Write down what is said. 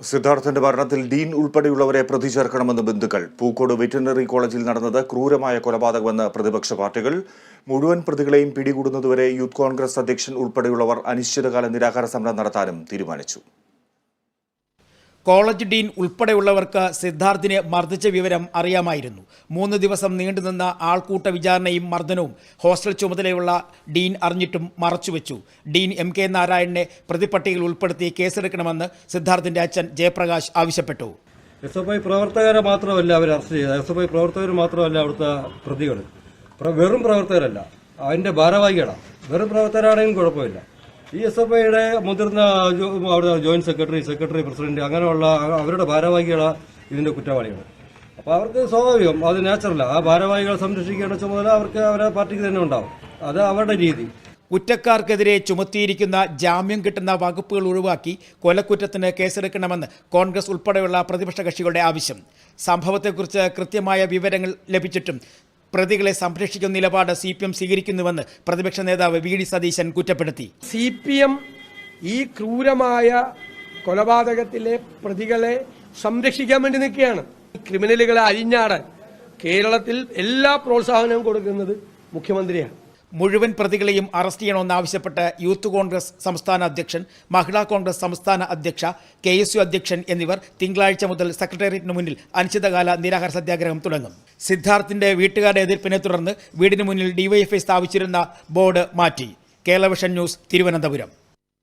സിദ്ധാർത്ഥന്റെ മരണത്തിൽ ഡീൻ ഉൾപ്പെടെയുള്ളവരെ പ്രതി ചേർക്കണമെന്ന് ബന്ധുക്കൾ. പൂക്കോട് വെറ്റിനറി കോളേജിൽ നടന്നത് ക്രൂരമായ കൊലപാതകമെന്ന് പ്രതിപക്ഷ പാർട്ടികൾ. മുഴുവൻ പ്രതികളെയും പിടികൂടുന്നതുവരെ യൂത്ത് കോൺഗ്രസ് അധ്യക്ഷൻ ഉൾപ്പെടെയുള്ളവർ അനിശ്ചിതകാല നിരാഹാര സമരം നടത്താനും തീരുമാനിച്ചു. കോളേജ് ഡീൻ ഉൾപ്പെടെയുള്ളവർക്ക് സിദ്ധാർത്ഥിനെ മർദ്ദിച്ച വിവരം അറിയാമായിരുന്നു. മൂന്ന് ദിവസം നീണ്ടുനിന്ന ആൾക്കൂട്ട വിചാരണയും മർദ്ദനവും ഹോസ്റ്റൽ ചുമതലയുള്ള ഡീൻ അറിഞ്ഞിട്ടും മറച്ചുവെച്ചു. ഡീൻ എം കെ നാരായണനെ പ്രതിപട്ടികയിൽ ഉൾപ്പെടുത്തി കേസെടുക്കണമെന്ന് സിദ്ധാർത്ഥിന്റെ അച്ഛൻ ജയപ്രകാശ് ആവശ്യപ്പെട്ടു. എസ് എഫ് ഐ പ്രവർത്തകരെ മാത്രമല്ല അവർ അറസ്റ്റ് ചെയ്തത്. എസ് എഫ് ഐ പ്രവർത്തകർ മാത്രമല്ല അവിടുത്തെ പ്രതികൾ പ്ര- വെറും പ്രവർത്തകരല്ല. അതിന്റെ ഭാരവാഹികളാണ് വെറും പ്രവർത്തകരാണെങ്കിലും കുഴപ്പമില്ല. ഈ എസ് എഫ് ഐയുടെ മുതിർന്ന അവിടെ ജോയിന്റ് സെക്രട്ടറി സെക്രട്ടറി പ്രസിഡന്റ് അങ്ങനെയുള്ള അവരുടെ ഭാരവാഹികളാണ് ഇതിന്റെ കുറ്റവാളികൾ അപ്പോൾ അവർക്ക് സ്വാഭാവികം അത് നാച്ചുറലാണ് ആ ഭാരവാഹികളെ സംരക്ഷിക്കേണ്ട ചുമതല അവർക്ക് അവരുടെ പാർട്ടിക്ക് തന്നെ ഉണ്ടാവും. അത് അവരുടെ രീതി. കുറ്റക്കാർക്കെതിരെ ചുമത്തിയിരിക്കുന്ന ജാമ്യം കിട്ടുന്ന വകുപ്പുകൾ ഒഴിവാക്കി കൊലക്കുറ്റത്തിന് കേസെടുക്കണമെന്ന് കോൺഗ്രസ് ഉൾപ്പെടെയുള്ള പ്രതിപക്ഷ കക്ഷികളുടെ ആവശ്യം. സംഭവത്തെക്കുറിച്ച് കൃത്യമായ വിവരങ്ങൾ ലഭിച്ചിട്ടും പ്രതികളെ സംരക്ഷിക്കുന്ന നിലപാട് സി പി എം സ്വീകരിക്കുന്നുവെന്ന് പ്രതിപക്ഷ നേതാവ് വി ഡി സതീശൻ കുറ്റപ്പെടുത്തി. സി പി എം ഈ ക്രൂരമായ കൊലപാതകത്തിലെ പ്രതികളെ സംരക്ഷിക്കാൻ വേണ്ടി നിൽക്കുകയാണ്. ക്രിമിനലുകളെ അരിഞ്ഞാടാൻ കേരളത്തിൽ എല്ലാ പ്രോത്സാഹനവും കൊടുക്കുന്നത് മുഖ്യമന്ത്രിയാണ്. മുഴുവൻ പ്രതികളെയും അറസ്റ്റ് ചെയ്യണമെന്നാവശ്യപ്പെട്ട് യൂത്ത് കോൺഗ്രസ് സംസ്ഥാന അധ്യക്ഷൻ മഹിളാ കോൺഗ്രസ് സംസ്ഥാന അധ്യക്ഷ കെ എസ് യു അധ്യക്ഷൻ എന്നിവർ തിങ്കളാഴ്ച മുതൽ സെക്രട്ടേറിയറ്റിന് മുന്നിൽ അനിശ്ചിതകാല നിരാഹാര സത്യാഗ്രഹം തുടങ്ങും. സിദ്ധാർത്ഥിന്റെ വീട്ടുകാരുടെ എതിർപ്പിനെ തുടർന്ന് വീടിന് മുന്നിൽ ഡിവൈഎഫ്ഐ സ്ഥാപിച്ചിരുന്ന ബോർഡ് മാറ്റി. Kerala vision news Thiruvananthapuram.